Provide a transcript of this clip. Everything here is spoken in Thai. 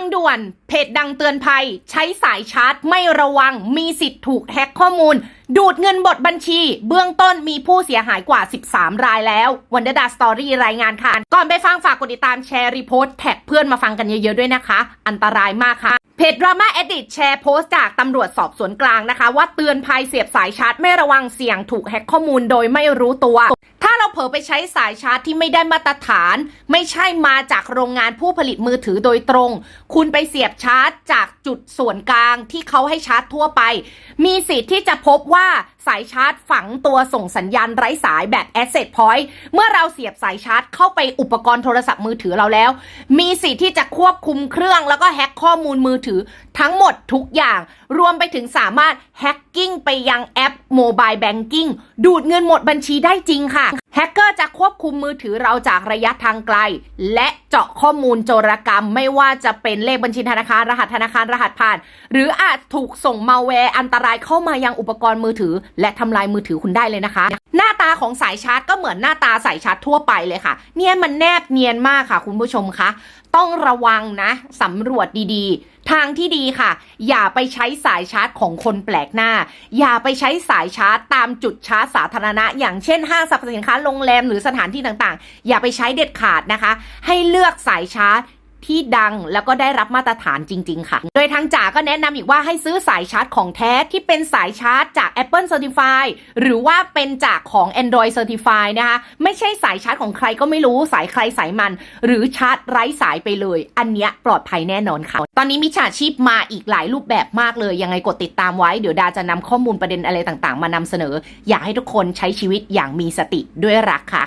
งด่วน เพจดังเตือนภัย ใช้สายชาร์จไม่ระวัง มีสิทธิ์ถูกแฮ็กข้อมูล ดูดเงินบทบัญชี เบื้องต้นมีผู้เสียหายกว่า 13 รายแล้ววันเดอร์ดาสตอรี่รายงานค่ะ ก่อนไปฟังฝากกดติดตามแชร์รีโพสต์แท็กเพื่อนมาฟังกันเยอะๆด้วยนะคะ อันตรายมากค่ะเพจดราม่า Edit แชร์โพสต์จากตำรวจสอบสวนกลางนะคะ ว่าเตือนภัยเสียบสายชาร์จไม่ระวังเสี่ยงถูกแฮ็กข้อมูลโดยไม่รู้ตัว เผลอไปใช้สายชาร์จที่ไม่ได้มาตรฐาน ไม่ใช่มาจากโรงงานผู้ผลิตมือถือโดยตรง คุณไปเสียบชาร์จจากจุดส่วนกลางที่เขาให้ชาร์จทั่วไป มีสิทธิ์ที่จะพบว่าสายชาร์จฝังตัวส่งสัญญาณไร้สายแบบ Asset Point เมื่อเราเสียบสายชาร์จเข้าไปอุปกรณ์โทรศัพท์มือถือเราแล้ว มีสิทธิ์ที่จะควบคุมเครื่องแล้วก็แฮ็กข้อมูลมือถือทั้งหมดทุกอย่าง รวมไปถึงสามารถแฮ็กกิ้งไปยังแอปโมบายแบงกิ้งดูดเงินหมดบัญชีได้จริงค่ะแฮกเกอร์จะควบคุมมือถือเราจากระยะทางไกล และเจาะข้อมูลโจรกรรม ไม่ว่าจะเป็นเลขบัญชีธนาคาร รหัสธนาคารรหัสผ่าน หรืออาจถูกส่งมาแวร์อันตรายเข้ามายังอุปกรณ์มือถือ และทำลายมือถือคุณได้เลยนะคะ หน้าตาของสายชาร์จก็เหมือนหน้าตาสายชาร์จทั่วไปเลยค่ะ เนี่ยมันแนบเนียนมากค่ะ คุณผู้ชมคะ ต้องระวังนะสำรวจดีๆ ทางที่ดีค่ะ อย่าไปใช้สายชาร์จของคนแปลกหน้า อย่าไปใช้สายชาร์จตามจุดชาร์จสาธารณะ อย่างเช่นห้างสรรพสินค้าโรงแรมหรือสถานที่ต่างๆ อย่าไปใช้เด็ดขาดนะคะ ให้เลือกสายชาร์จ ที่ดังแล้วก็ได้รับมาตรฐานจริง ๆ ค่ะ โดยทางจ่าก็แนะนำอีกว่าให้ซื้อสายชาร์จของแท้ที่เป็นสายชาร์จจาก Apple Certify หรือว่าเป็นจากของ Android Certify นะคะ ไม่ใช่สายชาร์จของใครก็ไม่รู้สายใครสายมัน หรือชาร์จไร้สายไปเลย อันเนี้ยปลอดภัยแน่นอนค่ะ ตอนนี้มิจฉาชีพมาอีกหลายรูปแบบมากเลย ยังไงกดติดตามไว้เดี๋ยวดาจะนำข้อมูลประเด็นอะไรต่างๆ มานำเสนอ อยากให้ทุกคนใช้ชีวิตอย่างมีสติด้วยรักค่ะ